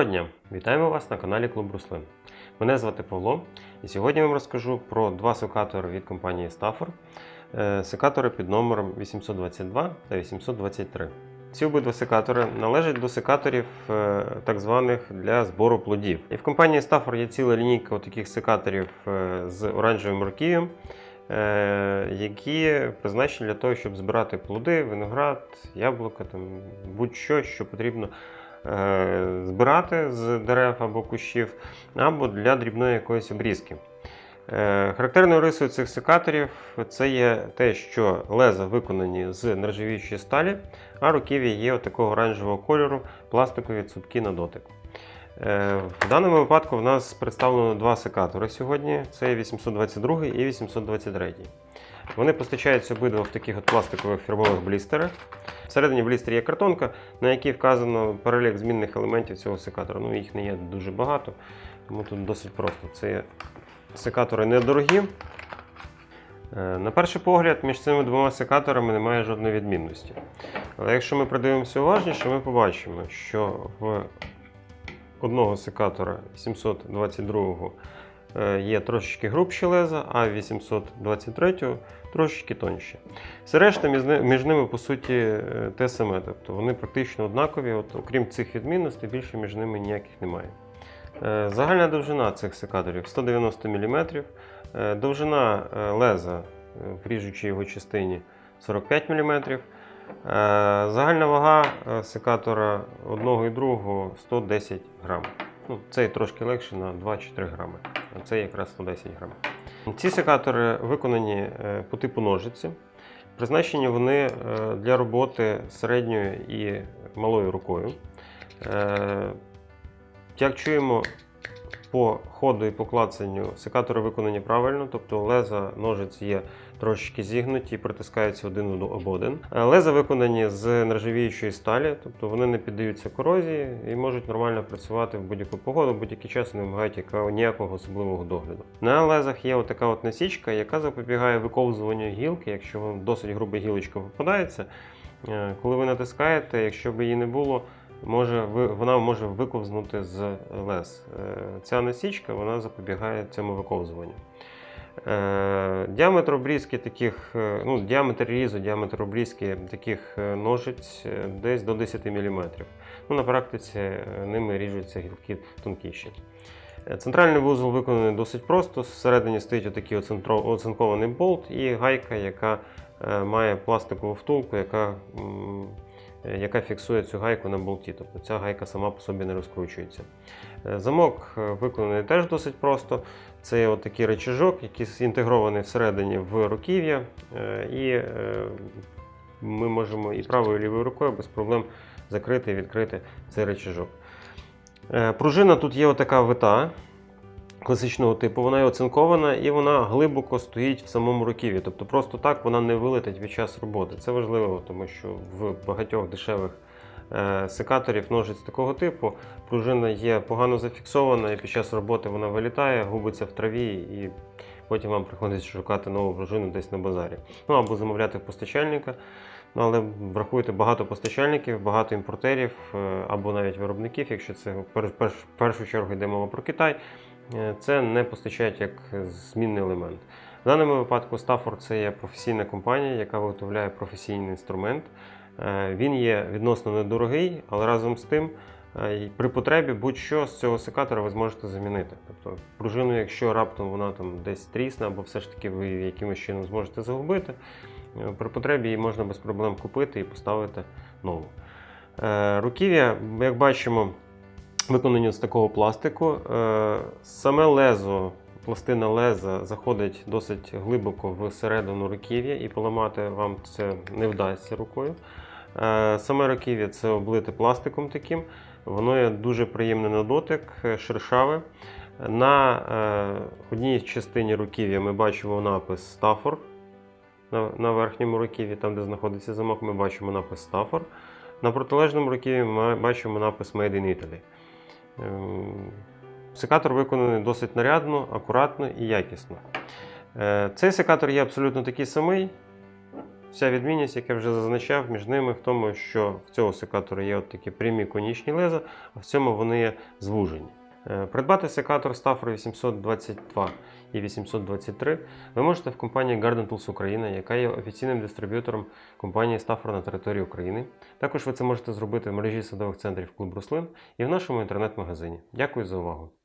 Доброго дня! Вітаємо вас на каналі Клуб Руслин. Мене звати Павло, і сьогодні я вам розкажу про два секатори від компанії Stafford. Е, Секатори під номером 822 та 823. Ці обидва секатори належать до секаторів е, так званих для збору плодів. І в компанії Stafford є ціла лінійка таких секаторів е, з оранжевим руків'ям, які призначені для того, щоб збирати плоди, виноград, яблука, будь-що, що потрібно збирати з дерев або кущів, або для дрібної якоїсь обрізки. Е, Характерною рисою цих секаторів це є те, що леза виконані з нержавіючої сталі, а руків'я є такого оранжевого кольору, пластикові цупкі на дотик. Е, В даному випадку в нас представлено два секатори сьогодні: це 822 і 823. Вони постачаються обидва в таких от пластикових фірмових блістерах. Всередині блістері є картонка, на якій вказано перелік змінних елементів цього секатора. Ну, їх не є дуже багато, тому тут досить просто. Це секатори недорогі. Е, На перший погляд, між цими двома секаторами немає жодної відмінності. Але якщо ми придивимося уважніше, ми побачимо, що в одного секатора 722 е, є трошечки грубші леза, а 823 трошечки тонші. Все решта між ними, по суті, е, те саме. Тобто вони практично однакові, от, окрім цих відмінностей, більше між ними ніяких немає. Е, Загальна довжина цих секаторів 190 мм, е, довжина е, леза е, в ріжучій його частині 45 мм. Загальна вага е, секатора одного і другого 110 грам. Ну, цей трошки легше на 2-3 грами, а це якраз 110 грам. Ці секатори виконані е, по типу ножиці. Призначені вони е, для роботи середньою і малою рукою. Е, Як чуємо, по ходу і по клацанню секатори виконані правильно, тобто леза ножиць є трошечки зігнуті притискаються один об один. Е, Леза виконані з нержавіючої сталі, тобто вони не піддаються корозії і можуть нормально працювати в будь-яку погоду, будь-який час не вимагають ніякого особливого догляду. На лезах є отака от насічка, яка запобігає виковзуванню гілки, якщо вам досить груба гілочка попадається. е, Коли ви натискаєте, якщо б її не було, може, вона може виковзнути з лез. Е, Ця насічка вона запобігає цьому виковзуванню. Е, Діаметр обрізки таких, е, ну, діаметр різу, діаметр обрізки таких ножиць десь до 10 мм. Ну, на практиці ними ріжуться гілки тонкіші. Центральний вузол виконаний досить просто. Всередині стоїть отакий оцинкований болт і гайка, яка має пластикову втулку, яка, яка фіксує цю гайку на болті. Тобто ця гайка сама по собі не розкручується. Е, Замок е, виконаний теж досить просто. Це є такий речажок, який інтегрований всередині в руків'я, е, і е, ми можемо і правою і лівою рукою без проблем закрити і відкрити цей речажок. Е, Пружина тут є отака вита класичного типу, вона є оцинкована і вона глибоко стоїть в самому руків'ї. Тобто просто так вона не вилетить під час роботи. Це важливо, тому що в багатьох дешевих е, секаторів ножиць такого типу пружина є погано зафіксована, і під час роботи вона вилітає, губиться в траві, і потім вам приходиться шукати нову пружину десь на базарі. Ну або замовляти постачальника. Ну, але врахуйте багато постачальників, багато імпортерів е, або навіть виробників, якщо це в пер- перш- в першу чергу йде мова про Китай, це не постачають як змінний елемент. В даному випадку Stafford це є професійна компанія, яка виготовляє професійний інструмент. Е, Він є відносно недорогий, але разом з тим, е, при потребі будь-що з цього секатора ви зможете замінити. Тобто пружину, якщо раптом вона там десь трісне, або все ж таки ви якимось чином зможете загубити, е, при потребі її можна без проблем купити і поставити нову. Е, Руків'я, як бачимо, виконані з такого пластику. Е, Саме лезо, пластина леза заходить досить глибоко всередину руків'я, і поламати вам це не вдасться рукою. Е, Саме руків'я це облите пластиком таким. Воно є дуже приємне на дотик, е, шершаве. На одній частині руків'я ми бачимо напис Stafford. На, верхньому руків'ї, там де знаходиться замок, ми бачимо напис Stafford. На протилежному руків'ї ми бачимо напис Made in Italy. Ем, Секатор виконаний досить нарядно, акуратно і якісно. Е, Цей секатор є абсолютно такий самий. Вся відмінність, як я вже зазначав, між ними в тому, що в цього секатора є от такі прямі конічні леза, а в цьому вони є звужені. Е, Придбати секатор Stafford 822 і 823 ви можете в компанії Garden Tools Україна, яка є офіційним дистриб'ютором компанії Stafford на території України. Також ви це можете зробити в мережі садових центрів Клуб Руслин і в нашому інтернет-магазині. Дякую за увагу!